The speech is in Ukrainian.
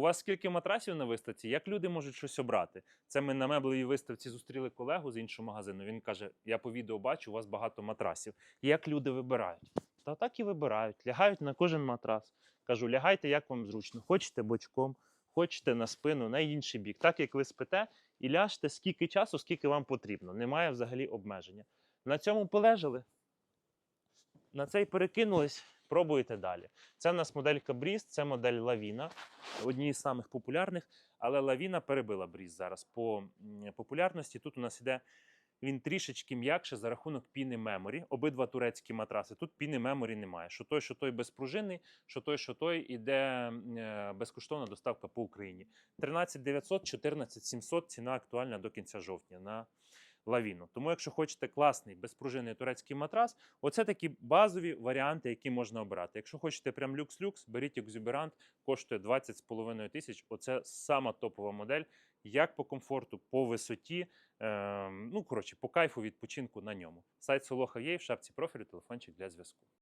у вас скільки матрасів на виставці? Як люди можуть щось обрати? Це ми на меблевій виставці зустріли колегу з іншого магазину. Він каже: Я по відео бачу, у вас багато матрасів. Як люди вибирають? Та так і вибирають. Лягають на кожен матрас. Кажу, лягайте, як вам зручно. Хочете бочком, хочете на спину, на інший бік. Так як ви спите, і ляжте скільки часу, скільки вам потрібно. Немає взагалі обмеження. На цьому полежали. На цей перекинулись, пробуйте далі. Це в нас моделька Бріз, це модель Лавіна, одні з самих популярних, але Лавіна перебила Бріз зараз по популярності. Тут у нас іде він трішечки м'якше за рахунок піни меморі. Обидва турецькі матраси. Тут піни меморі немає. Що той, що той безпружинний, що той, що той іде е, безкоштовна доставка по Україні. 13 900, 14 700 ціна актуальна до кінця жовтня на лавіну. Тому, якщо хочете класний безпружинний турецький матрас, оце такі базові варіанти, які можна обрати. Якщо хочете прям люкс-люкс, беріть екзюберант, коштує 20,5 тисяч. Оце сама топова модель. Як по комфорту, по висоті, ем, ну коротше, по кайфу відпочинку на ньому. Сайт Солоха є в шапці профілю, телефончик для зв'язку.